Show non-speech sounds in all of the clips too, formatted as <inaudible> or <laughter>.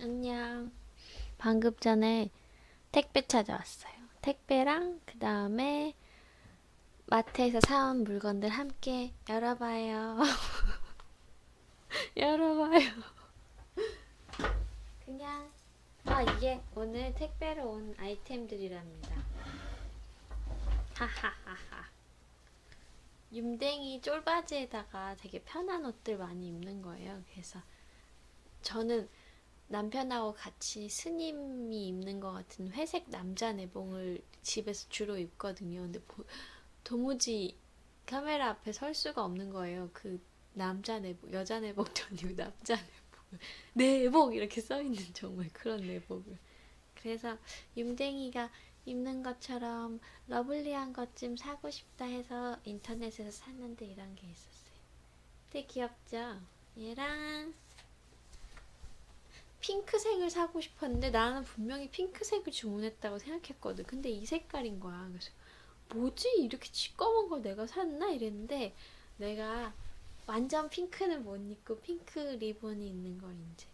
안녕. 방금 전에 택배 찾아왔어요. 택배랑 그 다음에 마트에서 사온 물건들 함께 열어봐요. <laughs> 열어봐요. 그냥 아 이게 오늘 택배로 온 아이템들이랍니다. 하하하하. 윰댕이 쫄바지에다가 되게 편한 옷들 많이 입는 거예요. 그래서 저는 남편하고 같이 스님이 입는 것 같은 회색 남자 내봉을 집에서 주로 입거든요. 근데 보- 도무지 카메라 앞에 설 수가 없는 거예요. 그 남자 내복, 여자 내복도 아니고 남자 내복. 내복 이렇게 써 있는 정말 그런 내복을. 그래서 윰댕이가 입는 것처럼 러블리한 것 좀 사고 싶다 해서 인터넷에서 샀는데 이런 게 있었어요. 되게 귀엽죠? 얘랑 핑크색을 사고 싶었는데 나는 분명히 핑크색을 주문했다고 생각했거든. 근데 이 색깔인 거야. 그래서 뭐지? 이렇게 시꺼먼 걸 내가 샀나? 이랬는데 내가 완전 핑크는 못 입고 핑크 리본이 있는 걸 이제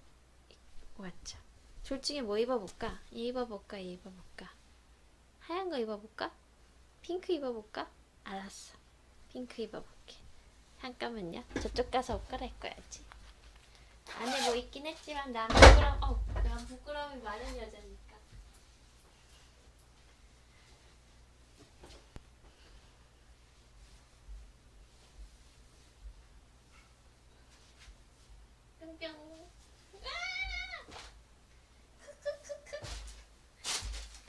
왔죠. 둘 중에 뭐 입어볼까? 얘 입어볼까? 얘 입어볼까? 하얀 거 입어볼까? 핑크 입어볼까? 알았어. 핑크 입어볼게. 잠깐만요. 저쪽 가서 옷 갈아입어야지. 안에 뭐 있긴 했지만 난 부끄럼, 어, 난 부끄러움이 많은 여자니까. 뿅뿅. 아!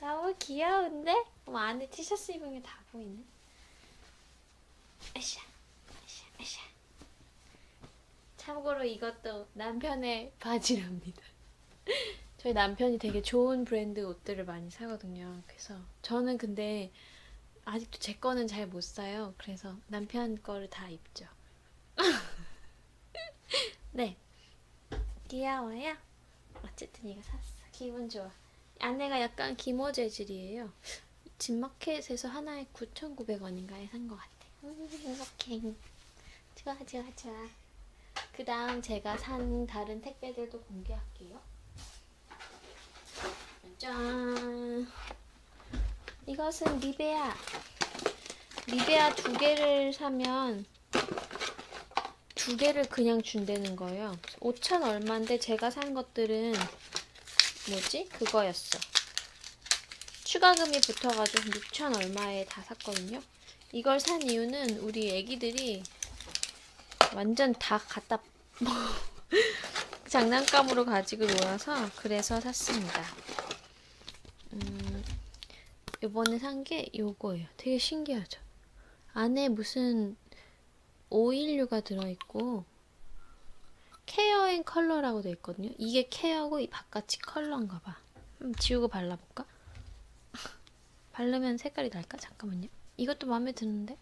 <laughs> 너무 귀여운데? 어머, 안에 티셔츠 게다 보이네. 아샤. 참고로 이것도 남편의 바지랍니다. <laughs> 저희 남편이 되게 좋은 브랜드 옷들을 많이 사거든요. 그래서 저는 근데 아직도 제 거는 잘 못 사요. 그래서 남편 거를 다 입죠. <laughs> 네. 귀여워요. 어쨌든 이거 샀어. 기분 좋아. 안에가 약간 기모 재질이에요. 진마켓에서 하나에 9,900원인가에 산 것 같아. 음, 행복해. 좋아, 좋아, 좋아. 그 다음 제가 산 다른 택배들도 공개할게요. 짠! 이것은 리베아. 리베아 두 개를 사면 두 개를 그냥 준다는 거예요. 5천 얼마인데 제가 산 것들은 뭐지? 그거였어. 추가금이 붙어가지고 6천 얼마에 다 샀거든요. 이걸 산 이유는 우리 애기들이 완전 다 갖다 <laughs> 장난감으로 가지고 놀아서 그래서 샀습니다. 음, 이번에 산 게 요거예요. 되게 신기하죠? 안에 무슨 오일류가 들어있고 케어 앤 컬러라고 되어 있거든요. 이게 케어고 이 바깥이 컬러인가 봐. 지우고 발라볼까? <laughs> 바르면 색깔이 날까? 잠깐만요. 이것도 마음에 드는데?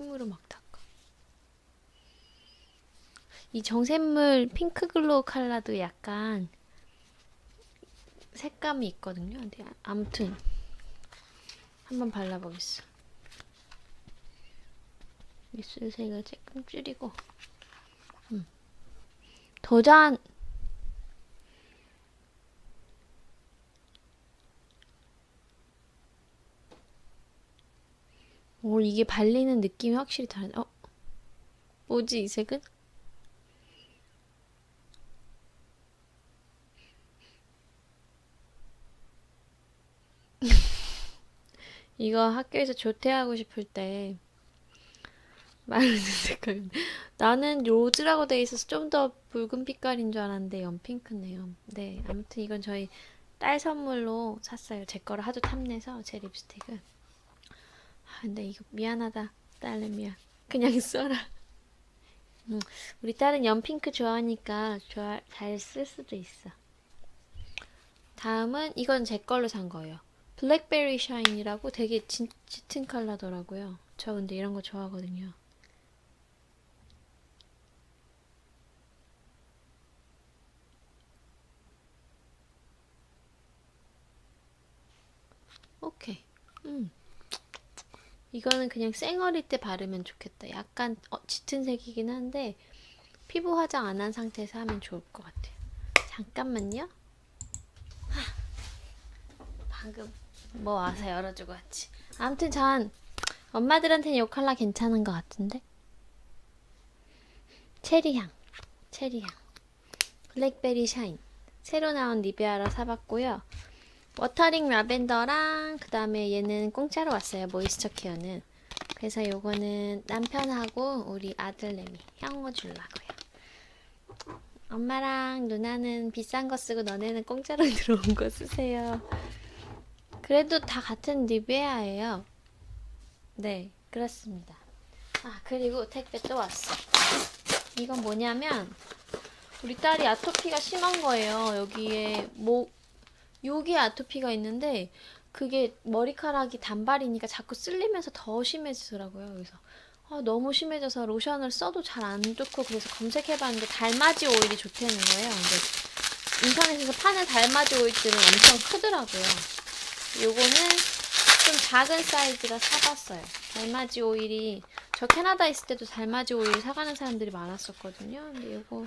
힘으로 막 닦아. 이 정샘물 핑크 글로우 컬러도 약간 색감이 있거든요. 아무튼 한번 발라보겠어. 입술색을 조금 줄이고 음. 도전! 오, 이게 발리는 느낌이 확실히 다르네. 어? 뭐지, 이 색은? <laughs> 이거 학교에서 조퇴하고 싶을 때 마르는 <laughs> 색깔. 나는 로즈라고 돼 있어서 좀 더 붉은 빛깔인 줄 알았는데 연핑크네요. 네, 아무튼 이건 저희 딸 선물로 샀어요. 제 거를 하도 탐내서 제 립스틱을. 아, 근데 이거 미안하다. 딸내미야. 그냥 <laughs> 써라. 음, 우리 딸은 연핑크 좋아하니까 좋아, 잘 쓸 수도 있어. 다음은 이건 제 걸로 산 거예요. 블랙베리 샤인이라고 되게 진, 짙은 컬러더라고요. 저 근데 이런 거 좋아하거든요. 오케이. 음. 이거는 그냥 쌩얼일 때 바르면 좋겠다. 약간 어, 짙은 색이긴 한데 피부 화장 안 한 상태에서 하면 좋을 것 같아요. 잠깐만요. 하, 방금 뭐 와서 열어주고 왔지. 아무튼 전 엄마들한테는 이 컬러 괜찮은 것 같은데. 체리향, 체리향, 블랙베리 샤인. 새로 나온 니베아라 사봤고요. 워터링 라벤더랑 그 다음에 얘는 공짜로 왔어요. 모이스처 케어는. 그래서 요거는 남편하고 우리 아들내미 형어 주려고요. 엄마랑 누나는 비싼 거 쓰고 너네는 공짜로 <laughs> 들어온 거 쓰세요. 그래도 다 같은 니베아예요. 네, 그렇습니다. 아, 그리고 택배 또 왔어. 이건 뭐냐면 우리 딸이 아토피가 심한 거예요. 여기에 목 여기에 아토피가 있는데 그게 머리카락이 단발이니까 자꾸 쓸리면서 더 심해지더라고요. 그래서 아, 너무 심해져서 로션을 써도 잘 안 좋고 그래서 검색해봤는데 달맞이 오일이 좋다는 거예요. 근데 인터넷에서 파는 달맞이 오일들은 엄청 크더라고요. 요거는 좀 작은 사이즈라 사봤어요. 달맞이 오일이 저 캐나다 있을 때도 달맞이 오일 사가는 사람들이 많았었거든요. 근데 요거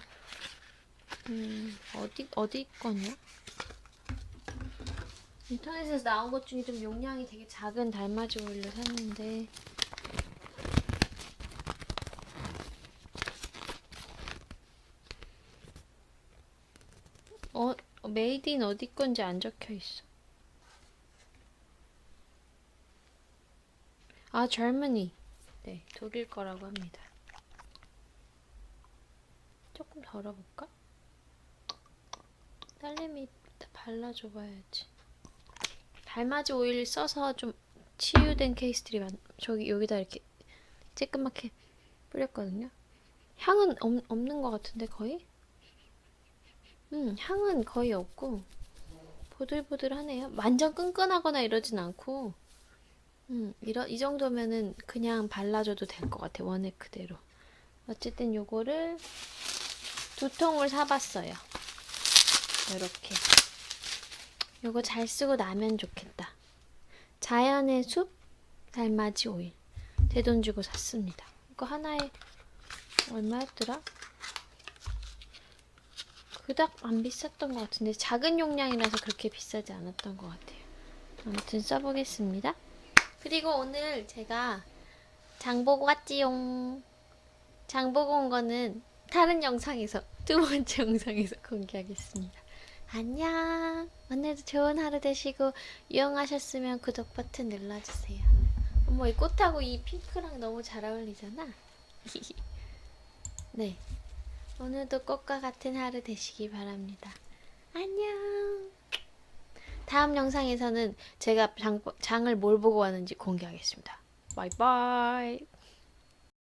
음, 어디 어디 거냐? 인터넷에서 나온 것 중에 좀 용량이 되게 작은 달맞이 오일로 샀는데 어 메이드 인 어디 건지 안 적혀 있어. 아, 젊은이. 네, 독일 거라고 합니다. 조금 덜어볼까? 딸내미 발라줘 봐야지. 달맞이 오일 써서 좀 치유된 케이스들이 많, 저기 여기다 이렇게 쬐끄맣게 뿌렸거든요. 향은 없, 없는 것 같은데 거의? 음, 향은 거의 없고 보들보들하네요. 완전 끈끈하거나 이러진 않고 음, 이러, 이 정도면은 그냥 발라줘도 될 것 같아. 원액 그대로. 어쨌든 요거를 두 통을 사봤어요. 이렇게. 요거 잘 쓰고 나면 좋겠다. 자연의 숲 달맞이 오일. 제 돈 주고 샀습니다. 이거 하나에 얼마였더라? 그닥 안 비쌌던 것 같은데 작은 용량이라서 그렇게 비싸지 않았던 것 같아요. 아무튼 써보겠습니다. 그리고 오늘 제가 장 보고 왔지용. 장 보고 온 거는 다른 영상에서 두 번째 <laughs> 영상에서 공개하겠습니다. 안녕. 오늘도 좋은 하루 되시고 유용하셨으면 구독 버튼 눌러주세요. 어머 이 꽃하고 이 핑크랑 너무 잘 어울리잖아. <laughs> 네. 오늘도 꽃과 같은 하루 되시기 바랍니다. 안녕. 다음 영상에서는 제가 장, 장을 뭘 보고 왔는지 공개하겠습니다. 바이바이.